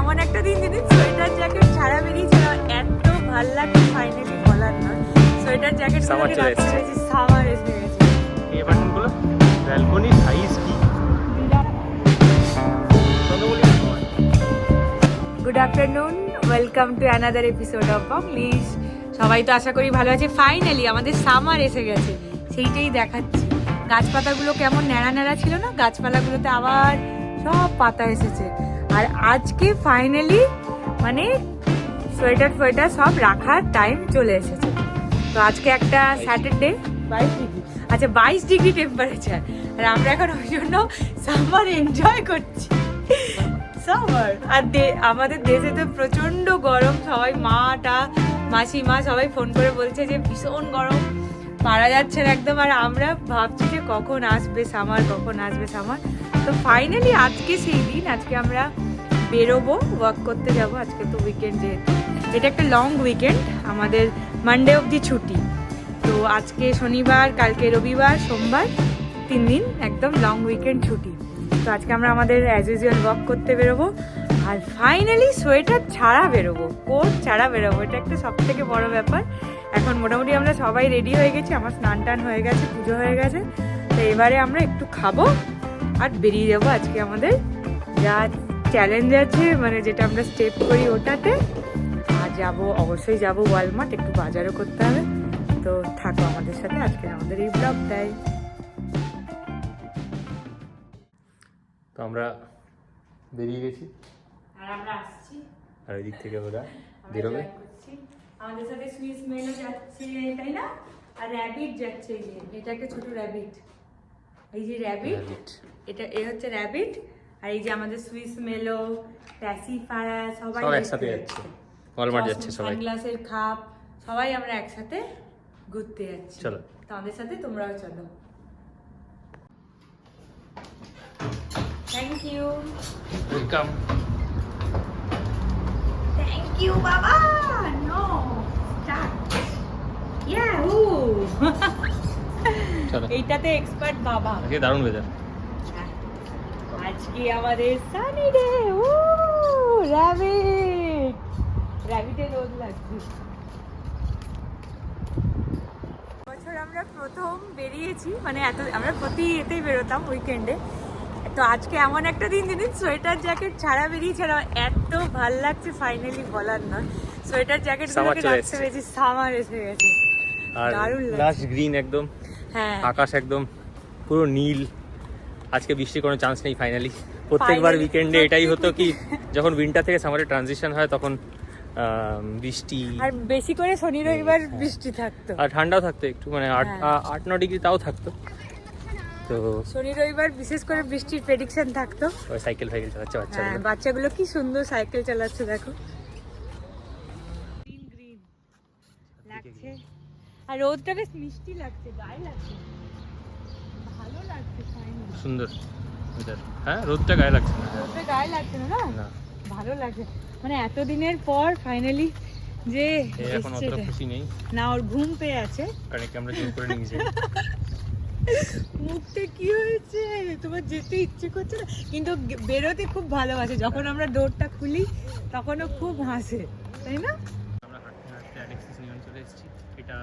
এমন একটা দিন যেদিন সোয়েটার জ্যাকেট ছাড়া বেরিয়েছিল। এত ভালো লাগছে ফাইনালি বলার না সোয়েটার জ্যাকেট Summer চলে এসেছে। সামার এসে গেছে। এই বাটনগুলো ব্যালকনির সাইজ কি good afternoon welcome to another episode of Banglish সবাই তো আশা করি ভালো আছে। ফাইনালি আমাদের সামার এসে গেছে। সেইটাই দেখাচ্ছি। গাছপাতাগুলো কেমন ন্যাড়া ন্যাড়া ছিল না? গাছপালাগুলোতে আবার সব পাতা এসেছে। আর আজকে ফাইনালি মানে সোয়েটার ফোয়েটার সব রাখার টাইম চলে এসেছে। তো আজকে একটা স্যাটারডে বাইশ ডিগ্রি। আচ্ছা বাইশ ডিগ্রি টেম্পারেচার আর আমরা এখন ওই জন্য সামার এনজয় করছি। সামার আর দে- আমাদের দেশে তো প্রচণ্ড গরম সবাই মাটা মাসিমা সবাই ফোন করে বলছে যে ভীষণ গরম। পারা যাচ্ছে না একদম। আর আমরা ভাবছি যে কখন আসবে সামার কখন আসবে সামার তো ফাইনালি আজকে সেই দিন, আজকে আমরা বেরোবো ওয়ার্ক করতে যাব আজকে তো উইকেন্ড যেহেতু। এটা একটা লং উইকেন্ড আমাদের মানডে অবধি ছুটি। তো আজকে শনিবার, কালকে রবিবার, সোমবার, তিন দিন একদম লং উইকেন্ড ছুটি। তো আজকে আমরা আমাদের অ্যাজ ইউজুয়াল ওয়াক করতে বেরোবো, আর ফাইনালি সোয়েটার ছাড়া বেরোবো, কোট ছাড়া বেরোবো, এটা একটা সব থেকে বড় ব্যাপার। এখন মোটামুটি আমরা সবাই রেডি হয়ে গেছি, আমার স্নান টান হয়ে গেছে, পুজো হয়ে গেছে, তো এবারে আমরা একটু খাব আর বেরিয়ে যাব আজকে আমাদের। যা চ্যালেঞ্জ আছে মানে যেটা আমরা স্টেপ করি ওটাতে। আর যাব অবশ্যই যাব ওয়ালমার্ট একটু বাজারও করতে হবে। তো থাকো আমাদের সাথে আজকে আমাদের এই ব্লগটাই তো আমরা বেরিয়ে গেছি। আর আমরা আসছি। আর ওই দিক থেকে ওরা বেরোবে। আমাদের সাথে সুইস মেলও যাচ্ছে তাই না? আর র্যাবিট যাচ্ছে এই যে এটা একটা ছোট র্যাবিট এই যে র্যাবিট এটা এ হচ্ছে র্যাবিট আর এই যে আমাদের সুইস মেলো প্যাসিফায়ার সবাই একসাথে যাচ্ছে। ওয়ালমার্ট যাচ্ছে সবাই। সানগ্লাসের খাপ সবাই আমরা একসাথে ঘুরতে যাচ্ছি। চলো। তো আমাদের সাথে তোমরাও চলো। Thank you welcome thank you বাবা। নো স্টার্ট ইয়াহু চলো। এইটাতে এক্সপার্ট বাবা। আজকে দারুণ ওয়েদার আজকে আমাদের সানি ডে ও র্যাবিট র্যাবিটে রোদ লাগছে বছর আমরা প্রথম বেরিয়েছি মানে এত আমরা প্রতি এতেই বেরোতাম উইকেন্ডে তো আজকে এমন একটা দিন যেদিন সোয়েটার জ্যাকেট ছাড়া বেরিয়েছে আর এত ভালো লাগছে ফাইনালি বলার নয়। সোয়েটার জ্যাকেট চলে রাখতে পেরেছি সামার এসে গেছে। দারুণ লাগছে। লাস্ট গ্রিন একদম। হ্যাঁ। আকাশ একদম পুরো নীল। আজকে বৃষ্টির কোনো চান্স নেই ফাইনালি প্রত্যেকবার উইকেন্ডে এটাই হতো কি যখন উইন্টার থেকে সামারে ট্রানজিশন হয় তখন বৃষ্টি। আর বেশি করে শনি রবিবার বৃষ্টি থাকতো। আর ঠান্ডাও থাকতো একটু মানে আট হ্যাঁ। আট ন ডিগ্রি তাও থাকতো। তো শনি রবিবার বিশেষ করে বৃষ্টির প্রেডিকশন থাকতো। সাইকেল ফাইকেল চালাচ্ছে হ্যাঁ বাচ্চাগুলো বাচ্চাগুলো কি সুন্দর সাইকেল চালাচ্ছে দেখো গ্রিন গ্রিন লাগছে আর রোদটা বেশ মিষ্টি লাগছে গায়ে লাগছে। ভালো লাগছে সুন্দর। হ্যাঁ রোদটা গায়ে লাগছে না। রোদটা গায়ে লাগছে না না? ভালো লাগছে। মানে এতদিনের পর ফাইনালি যে এখন অতটা খুশি নেই। না ওর ঘুম পেয়ে আছে। কারণ কি আমরা করে নিয়েছি মুখটা কি হয়েছে? তোমার যেতে ইচ্ছে করছে না। কিন্তু বেরোতে খুব ভালোবাসে। যখন আমরা ডোরটা খুলি তখনও খুব হাসে। তাই না? আমরা হাঁটতে হাঁটতে অ্যালেক্সিস নিয়ন চলে এসেছি। এটা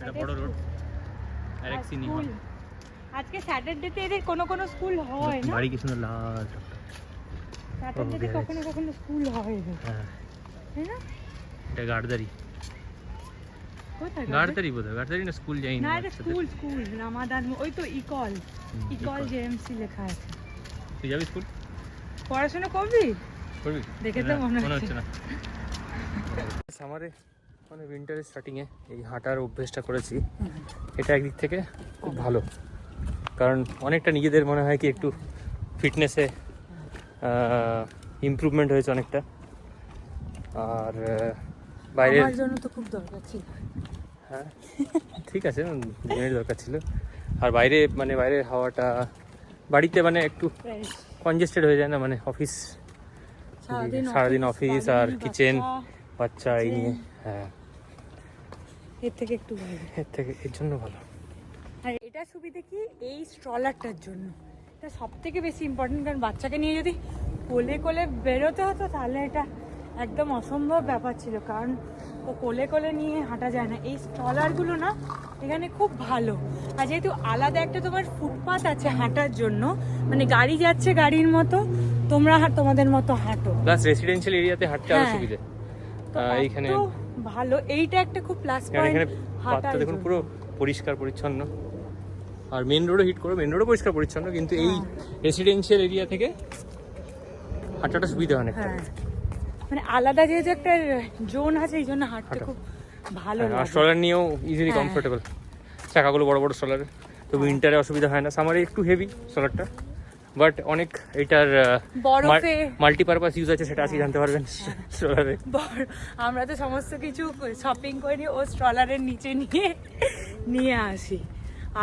এটা বড় রোড আর নিয়ন স্কুল। আজকে স্যাটারডেতে এদের কোনো কোনো স্কুল হয় না। বাড়ি কি সুন্দর লাল স্যাটারডেতে। কখনো কখনো স্কুল হয়। এদের, হ্যাঁ। তাই না? এটা গাড়দারি। কোথায় গাড়দারি? বোধ হয় গাড়দারি না স্কুল যাই না না এটা স্কুল স্কুল রামাদান ওই তো ইকল। ইকল। জেএমসি লেখা আছে। তুই যাবি স্কুল পড়াশোনা করবি? করবি? দেখে তো মনে হচ্ছে। হচ্ছে না। সামারে মানে উইন্টারের স্টার্টিংয়ে এই হাঁটার অভ্যেসটা করেছি। এটা একদিক থেকে খুব ভালো। কারণ অনেকটা নিজেদের মনে হয় কি একটু ফিটনেসে ইমপ্রুভমেন্ট হয়েছে অনেকটা। আর আহ, বাইরের জন্য তো খুব দরকার ছিল। হ্যাঁ ঠিক আছে দুজনেরই দরকার ছিল। আর বাইরে মানে বাইরের হাওয়াটা বাড়িতে মানে একটু কনজেস্টেড হয়ে যায় না মানে অফিস সারাদিন অফিস আর কিচেন বাচ্চা। এই নিয়ে হ্যাঁ। এর থেকে একটু বাইরে এর থেকে এর জন্য ভালো। আর এটা সুবিধে কি এই স্ট্রলারটার জন্য। এটা সব থেকে বেশি ইম্পর্টেন্ট কারণ বাচ্চাকে নিয়ে যদি কোলে কোলে বেরোতে হতো তাহলে এটা একদম অসম্ভব ব্যাপার ছিল। কারণ ও কোলে কোলে নিয়ে হাঁটা যায় না। এই স্টলারগুলো না এখানে খুব ভালো। আর যেহেতু আলাদা একটা তোমার ফুটপাথ আছে হাঁটার জন্য মানে গাড়ি যাচ্ছে গাড়ির মতো তোমরা তোমাদের মতো হাঁটো। প্লাস রেসিডেন্সিয়াল এরিয়াতে হাঁটতে আরও হ্যাঁ। সুবিধে। এইখানে ভালো। এইটা একটা খুব প্লাস পয়েন্ট এখানে পাতটা দেখুন পুরো পরিষ্কার পরিচ্ছন্ন। আর মেন রোডও হিট করো মেন রোডও পরিষ্কার পরিচ্ছন্ন কিন্তু এই হ্যাঁ। রেসিডেন্সিয়াল এরিয়া থেকে হাঁটাটা সুবিধা অনেকটা। হ্যাঁ। মানে আলাদা যেহেতু একটা জোন আছে এই জন্য হাঁটতে খুব ভালো হ্যাঁ, আর স্ট্রলার নিয়েও ইজিলি হ্যাঁ। কমফোর্টেবল চাকাগুলো বড় বড় স্ট্রলারে তো উইন্টারে অসুবিধা হয় না। সামারে একটু হেভি স্ট্রলারটা বাট অনেক এটার বরফে মাল্টিপারপাস ইউজ আছে সেটা আজকে জানতে পারবেন স্ট্রলারে আমরা তো সমস্ত কিছু শপিং করি ও স্ট্রলারের নিচে নিয়ে নিয়ে আসি।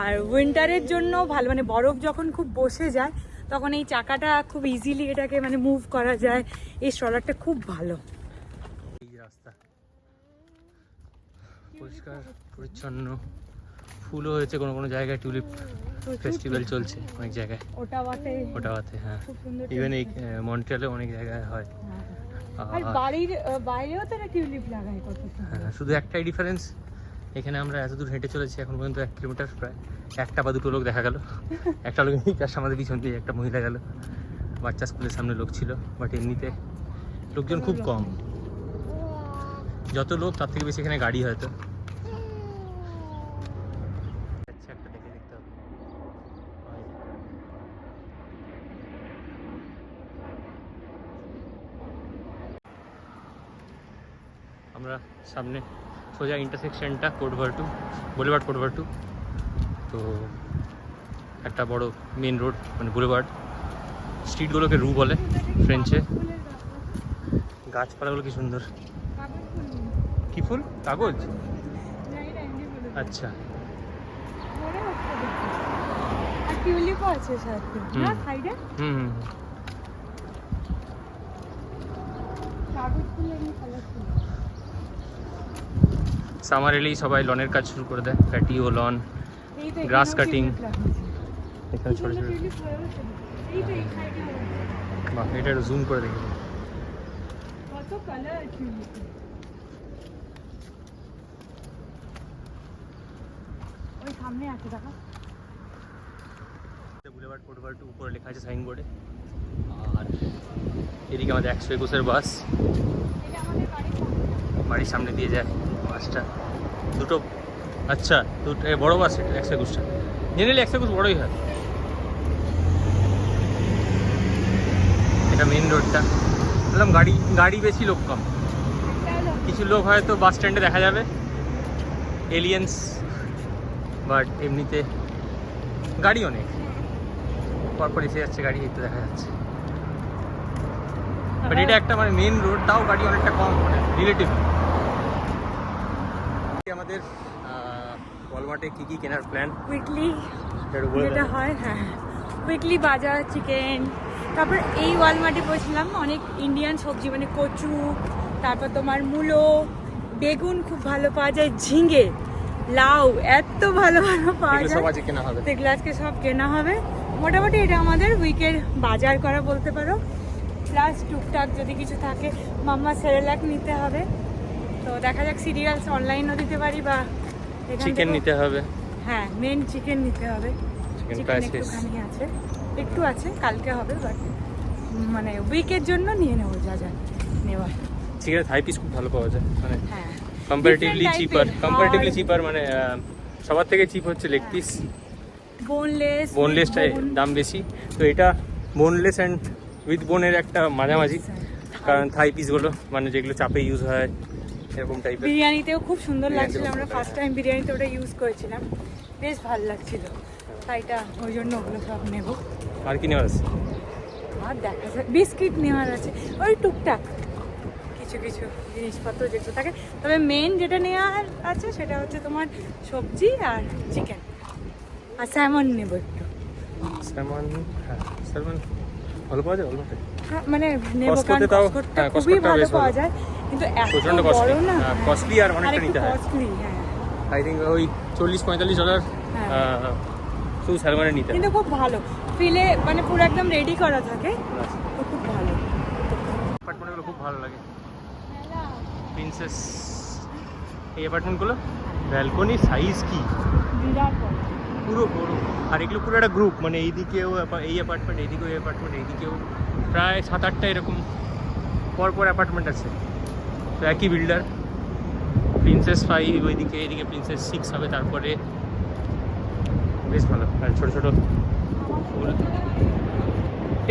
আর উইন্টারের জন্য ভালো মানে বরফ যখন খুব বসে যায় তখন এই চাকাটা খুব ইজিলি এটাকে মানে মুভ করা যায়। এই স্ট্রলারটা খুব ভালো। এই রাস্তা। পরিষ্কার পরিচ্ছন্ন। ফুলও হয়েছে কোনো কোনো জায়গায় টিউলিপ ফেস্টিভ্যাল চলছে অনেক জায়গায়। ওটাওয়াতে বটে ওটাতে হ্যাঁ ইভেন এই মন্ট্রিয়ালে অনেক জায়গায় হয়। হ্যাঁ। আর বাড়ির বাইরেও তো টিউলিপ লাগায় কত। হ্যাঁ, শুধু একটাই ডিফারেন্স এখানে আমরা এত দূর হেঁটে চলেছি এখন পর্যন্ত এক কিলোমিটার প্রায়। একটা বা দুটো লোক দেখা গেল। একটা লোক যার আমাদের পিছন দিয়ে একটা মহিলা গেল। বাচ্চা স্কুলের সামনে লোক ছিল বাট এমনিতে লোকজন খুব কম। যত লোক তার থেকে বেশি এখানে গাড়ি হয়তো আচ্ছা, একটা দেখে দেখতে হবে। ওই। আমরা সামনে। সোজা ইন্টারসেকশনটা কোটভার্টু বুলেভার্ড কোটভার্টু তো একটা বড় মেন রোড মানে বুলেভার্ড স্ট্রিটগুলোকে রু বলে ফ্রেঞ্চে গাছপালাগুলো কি সুন্দর। কি ফুল? কাগজ। আচ্ছা। হুম। কাগজ ফুল এমনি কালারফুল সামার এলেই সবাই লনের কাজ শুরু করে দেয়। Patio loan cutting। tulip এখানে ছোটো ছোটো। বাহ, এটা জুম করে দেখি। উপরে লেখা আছে সাইনবোর্ডে আর এদিকে আমাদের একশো একুশের বাস বাড়ির সামনে। দিয়ে যায় বাসটা। দুটো আচ্ছা দুটো বড়ো বাস এটা, একশো একুশটা। জেনারেলি একশো একুশ বড়ই হয়। এটা মেন রোডটা বললাম গাড়ি গাড়ি বেশি লোক কম। কিছু লোক হয়তো বাস স্ট্যান্ডে দেখা যাবে। এলিয়েন্স বাট এমনিতে গাড়ি অনেক। পরপর এসে যাচ্ছে গাড়ি, এই তো দেখা যাচ্ছে। বাট এটা একটা মানে মেন রোড তাও গাড়ি অনেকটা কম মানে রিলেটিভ আমাদের ওয়ালমার্টে কি কি কেনার প্ল্যান উইকলি যেটা হয় হ্যাঁ। উইকলি বাজার চিকেন তারপর এই ওয়ালমার্টে বসলাম অনেক ইন্ডিয়ান সবজি মানে কচু তারপর তোমার মূলো বেগুন খুব ভালো পাওয়া যায় ঝিঙে লাউ এত ভালো ভালো পাওয়া যায়। কেনা হবে। তো এগুলো আজকে সব কেনা হবে। মোটামুটি এটা আমাদের উইকের বাজার করা বলতে পারো। প্লাস টুকটাক যদি কিছু থাকে মাম্মা সেরেলাক নিতে হবে। তো দেখা যাক সিরিয়ালস অনলাইনও দিতে পারি বা চিকেন নিতে হবে। হ্যাঁ মেন চিকেন নিতে হবে। চিকেন একটুখানি আছে। একটু আছে কালকে হবে বাট মানে উইকের জন্য নিয়ে নেব যা যা নেওয়ার। চিকেনের থাই পিস খুব ভালো পাওয়া যায় মানে কম্পারেটিভলি চিপার। কম্পারেটিভলি চিপার মানে সবার থেকে চিপ হচ্ছে লেগ পিস বোনলেস বোনলেসটাই দাম বেশি। তো এটা বোনলেস অ্যান্ড উইথ বোনের একটা মাঝামাঝি। কারণ থাই পিসগুলো মানে যেগুলো চাপে ইউজ হয় এরকম টাইপের বিরিয়ানিতেও খুব সুন্দর লাগছিল আমরা ফার্স্ট টাইম বিরিয়ানিতে ওটা ইউজ করেছিলাম। বেশ ভালো লাগছিল। তাই এটা ওই জন্য ওগুলো সব নেব। আর কি নেওয়ার আছে? আর দেখা যাক বিস্কিট নেওয়ার আছে। ওই টুকটাক কিছু কিছু জিনিসপত্র যেগুলো থাকে। তবে মেন যেটা নেওয়ার আছে সেটা হচ্ছে তোমার সবজি আর চিকেন আর স্যামন নেব একটু। স্যামন হ্যাঁ স্যামন ভালো পাওয়া যায় ভালো মানে নেব কারণ হ্যাঁ, খুবই ভালো পাওয়া যায়। কিন্তু বড় কস্টলি না কস্টলি আর অনেকটা নিতে হয়। হ্যাঁ। আই থিঙ্ক ওই চল্লিশ পঁয়তাল্লিশ ডলার হ্যাঁ। শুধু স্যালমনের নিতে হয়। কিন্তু খুব ভালো। ফিলে মানে পুরো একদম রেডি করা থাকে। তো খুব ভালো। অ্যাপার্টমেন্টগুলো খুব ভালো লাগে। প্রিন্সেস এই অ্যাপার্টমেন্টগুলো ব্যালকনি সাইজ কি? বিরাট পুরো বড়। আর এগুলো পুরো একটা গ্রুপ মানে এইদিকেও এই অ্যাপার্টমেন্ট এইদিকেও এই অ্যাপার্টমেন্ট এইদিকেও প্রায় সাত আটটা এরকম পর পর অ্যাপার্টমেন্ট আছে। তো একই বিল্ডার প্রিন্সেস ফাইভ ওইদিকে, এদিকে প্রিন্সেস সিক্স হবে, তারপরে বেশ ভালো। আর ছোটো ছোটো ফুল।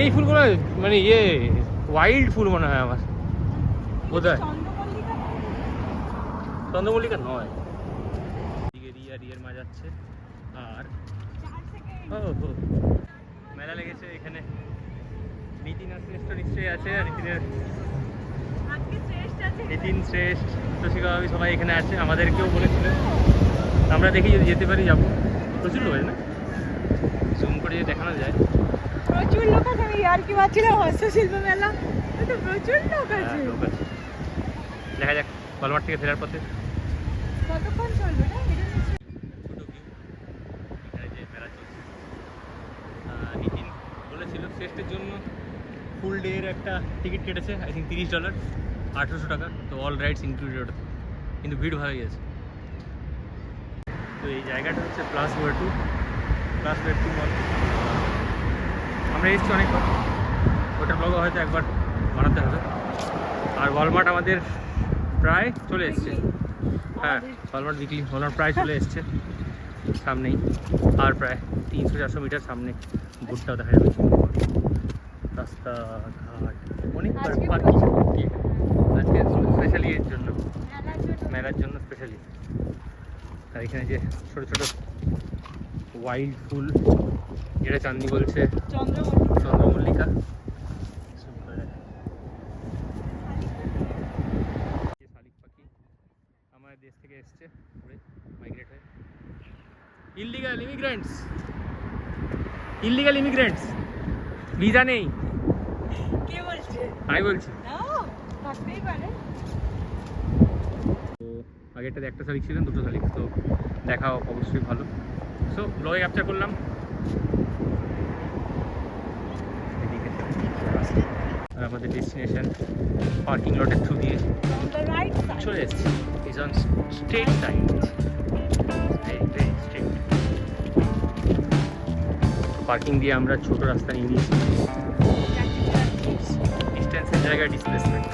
এই ফুলগুলো মানে ইয়ে ওয়াইল্ড ফুল মনে হয় আমার। বোধহয় চন্দ্রমল্লিকা চন্দ্রমল্লিকা নয়। এদিকে রিয়া, রিয়ার মা যাচ্ছে। আর ও মেলা লেগেছে এখানে। আর শ্রেষ্ঠ নিশ্চয়ই আছে, আর নিতিনের নিতিন শ্রেষ্ঠ ভাবি সবাই এখানে আছে আমাদেরকেও বলেছিল। আমরা দেখি যদি যেতে পারি যাব। প্রচুর লোক না? জুম করে যদি দেখানো যায়। প্রচুর লোক আছে আমি আর কি ভাবছিলাম হস্তশিল্প মেলা। তো প্রচুর লোক হ্যাঁ, আছে। দেখা যাক কলমার থেকে ফেরার পথে। কতক্ষণ চলবে না? নিতিন বলেছিল শ্রেষ্ঠের জন্য ফুল ডে এর একটা টিকিট কেটেছে আই থিঙ্ক তিরিশ ডলার আঠেরোশো টাকা তো অল রাইডস ইনক্লুডেড ওটাতে কিন্তু ভিড় ভালোই আছে। তো এই জায়গাটা হচ্ছে প্লাস ওয়ার টু প্লাস ওয়ার টু মল আমরা এসেছি অনেকবার। ওটা ব্লগও হয়তো একবার বানাতে হবে। আর ওয়ালমার্ট আমাদের প্রায় চলে এসছে। হ্যাঁ ওয়ালমার্ট উইকলি ওয়ালমার্ট প্রায় চলে এসছে। সামনেই। আর প্রায় তিনশো চারশো মিটার সামনে। ভুট্টাও দেখা যাবে। রাস্তা ঘাট অনেক পার্কিং আজকে স্পেশালি এর জন্য। মেলার জন্য। স্পেশালি আর এখানে যে ছোট ছোট ওয়াইল্ড ফুল যেটা চাঁদনি বলছে। চন্দ্রমল্লিকা। পাখি আমাদের দেশ থেকে এসছে মাইগ্রেট হয়ে। Illegal immigrants illegal immigrants visa নেই। কে বলছে? আমি বলছি? না থাকতেই পারে। তো আগেরটাতে একটা শালিক ছিলেন দুটো শালিক তো দেখা অবশ্যই ভালো। সো ব্লগে ক্যাপচার করলাম। আর আমাদের ডেস্টিনেশন পার্কিং লটের থ্রু দিয়ে চলে এসেছি। Is on straight side parking দিয়ে আমরা ছোট রাস্তা নিয়ে নিয়েছি। জায়গায় ডিসপ্লেসমেন্ট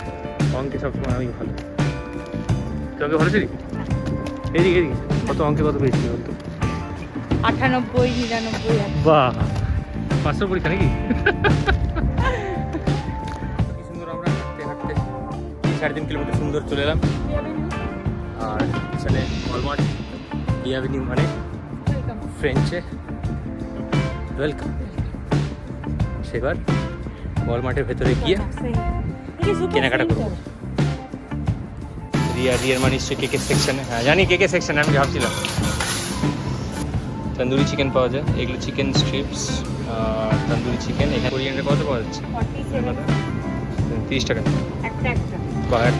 অঙ্কে সবসময় আমি ভালো। তোকে ভালো ছিলি? এদিকে এদিকে। কত অঙ্কে কত পেয়েছি বলতো? আটানব্বই নিরানব্বই। বাহ! পাঁচশো পরীক্ষা নাকি কি? সুন্দর আমরা হাঁটতে হাঁটতে সাড়ে তিন কিলোমিটার সুন্দর চলে এলাম। আর এখানে অলমার্ট ইয়াভিনিউ মানে. ফ্রেঞ্চে ওয়েলকাম সেবার বল মাঠের ভেতরে গিয়ে কেনাকাটা করব। রিয়া রিয়ার মা নিশ্চয়ই কেকের সেকশানে হ্যাঁ জানি কে কে সেকশানে আমি ভাবছিলাম। তন্দুরি চিকেন পাওয়া যায় এগুলো চিকেন স্ট্রিপস তন্দুরি চিকেন এখানে কোরিয়ানটা কত পাওয়া যাচ্ছে? তিরিশ টাকা। একটা একটা।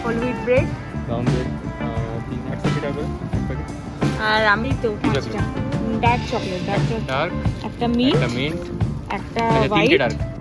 হোল ব্রেড ব্রাউন ব্রেড আর আমি তো একটা মিন্ট একটা মিন্ট একটা আচ্ছা,